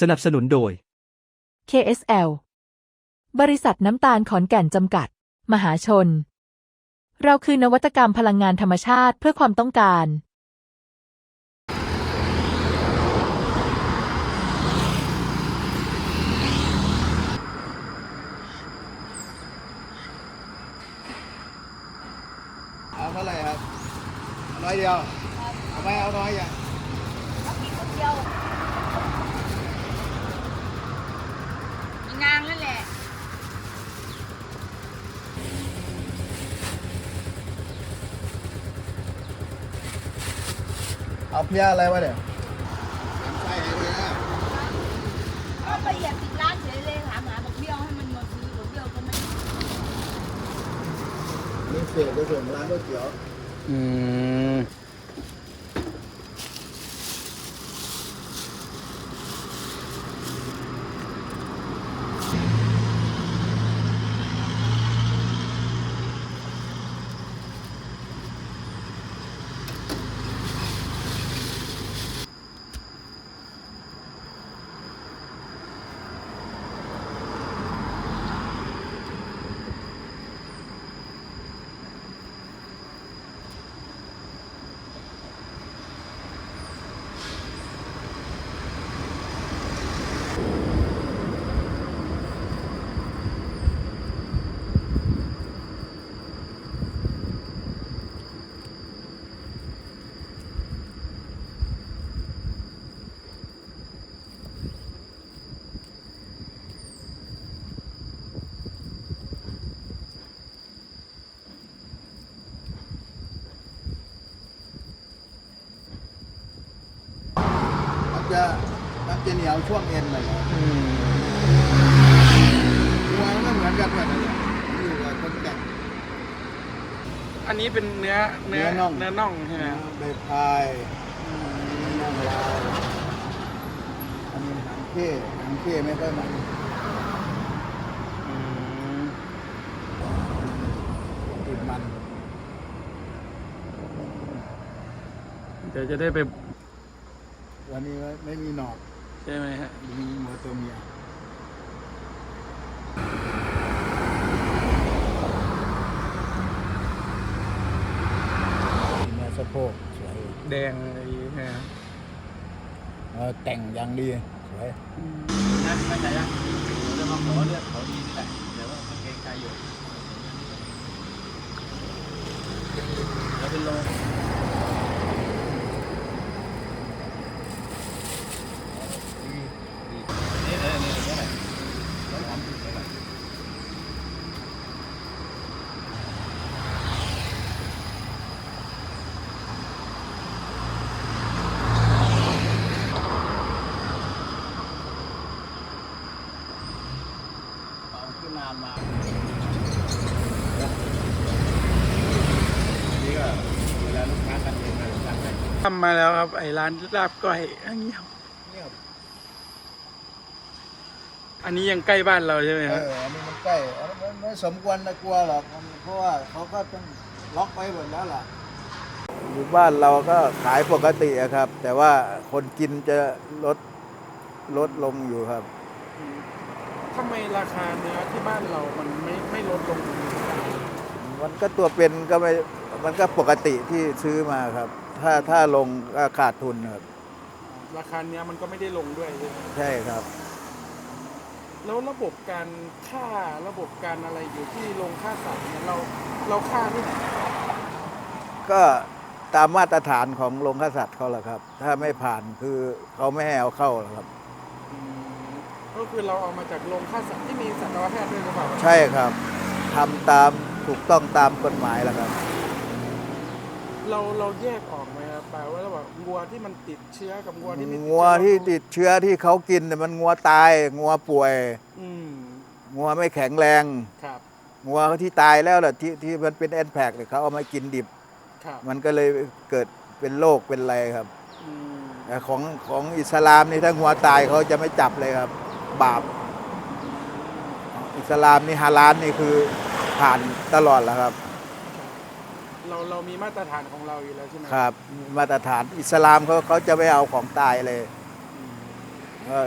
สนับสนุนโดย KSL บริษัทน้ำตาลขอนแก่นจำกัด มหาชน เราคือนวัตกรรมพลังงานธรรมชาติเพื่อความต้องการ เอาเท่าไหร่ครับเอาน้อยเดียว เอาไหมเอาน้อยอย่างอีนางนั่นแหละ เอาเพียอะไรวะเนี่ยใช่เลยนะก็ไปเหยียบติดร้านเฉยเลยถามหาบอกเบี้ยวให้มันมาซื้อบอกเบี้ยวก็ไม่นี่เศษก็ส่วนร้านก๋วยเตี๋ยว อืม จะมันจะเหนียวช่วงเอ็นหน่อยครับอืมตัวมันก็เหมือนกันแบบนั้นแหละอยู่กับคนแก่งอันนี้เป็นเนื้อเนื้อเนื้อน่องเนื้อน่องใช่ไหมครับใบพายนั่งลายอันนี้หางเข้หางเข้ไม่ค่อยมันอืมติดมัน เดี๋ยวจะได้ไป วันนี้ไม่มีหนอกใช่ไหมฮะมีหัวตัวเมียเนื้อสะโพกสวยแดงอะไรอย่างเงี้ยครับเออแต่งอย่างดีสวยนะไม่ใช่ยังเราจะมาขอเลือกเขาดีแต่แต่ว่ามันเกรงใจอยู่แล้วเป็นโลนี่เลยนี่เลยเท่าไหร่ร้อยสามสิบเท่าไหร่ เอาขึ้นนานมานี่ก็เวลาลูกค้ากันเองนะลูกค้าให้ ทำมาแล้วครับ ไอ้ร้านลาบก้อยอันนี้ครับเงียบอันนี้ยังใกล้บ้านเราใช่ไหมเอครับ ออันนี้มันใกล้อันนี้มันไม่สมควรนะกลัวหรอกมันเพราะว่าเขาก็ต้องล็อกไว้หมดแล้วล่ะอยู่บ้านเราก็ขายปกติอะครับ แต่ว่าคนกินจะลดลดลงอยู่ครับ ทำไมราคาเนื้อที่บ้านเรา มันไม่ไม่ลดลง มันก็ตัวเป็นก็ไม่มันก็ปกติที่ซื้อมาครับ ถ้าถ้าลงก็ขาดทุนครับราคาเนื้อมันก็ไม่ได้ลงด้วยใช่ไหมใช่ครับ แล้วระบบการค่าระบบการอะไรอยู่ที่โรงค่าสัตว์เนี่ยเราเราค่าที่ไหนก็ตามมาตรฐานของโรงฆ่าสัตว์เขาแหละครับ ถ้าไม่ผ่านคือเขาไม่ให้เอาเข้าหรอกครับ อืมก็คือเราเอามาจากโรงฆ่าสัตว์ที่มีสัตวแพทย์ด้วยหรือเปล่าใช่ครับทำตามถูกต้องตามกฎหมายแล้วครับ เราเราแยกออกไหมครับแปลว่าระหว่างงัวที่มันติดเชื้อกับงัวที่ไม่ติดงัวที่ติดเชื้อที่เขากินเนี่ยมันงัวตาย งัวป่วย อืมงัวไม่แข็งแรง ครับ งัวที่ตายแล้วแหละที่ที่มันเป็นแอนแพกเนี่ยเขาเอามากินดิบ ครับมันก็เลยเกิดเป็นโรคเป็นอะไรครับอืมแต่ของของอิสลามนี่ถ้างัวตายเขาจะไม่จับเลยครับ บาป อิสลามนี่ฮาลาลนี่คือผ่านตลอดแล้วครับ เราเรามีมาตรฐานของเราอยู่แล้วใช่ไหมครับ มาตรฐานอิสลามเขาเขาจะไม่เอาของตายเลยอืมก็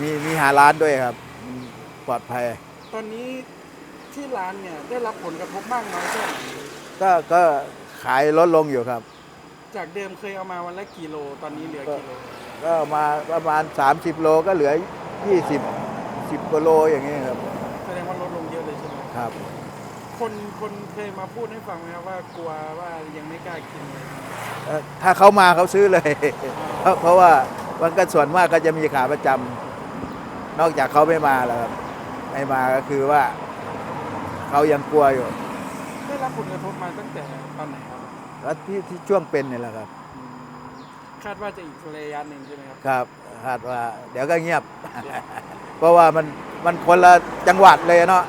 มีมีหาร้านด้วยครับอืมปลอดภัย ตอนนี้ที่ร้านเนี่ยได้รับผลกระทบมากน้อยแค่ไหนก็ก็ขายลดลงอยู่ครับ จากเดิมเคยเอามาวันละกิโลตอนนี้เหลือกิโลก็มาประมาณ 30 โลก็เหลือ 20 10กว่าโลอย่างนี้ครับ แสดงว่าลดลงเยอะเลยใช่ไหมครับ คนคนเคยมาพูดให้ฟังไหมครับว่ากลัวว่ายังไม่กล้ากินเลยเอ่อถ้าเขามาเขาซื้อเลย เพราะเพราะว่ามันก็ส่วนมากก็จะมีขาประจำนอกจากเขาไม่มาแล้วครับไม่มาก็คือว่าเขายังกลัวอยู่ได้รับผลกระทบมาตั้งแต่ตอนไหนครับแล้วที่ที่ช่วงเป็นนี่แหละครับคาดว่าจะอีกระยะหนึ่งใช่ไหมครับ ครับคาดว่า เดี๋ยวก็เงียบ เพราะว่ามันมันคนละจังหวัดเลยเนาะ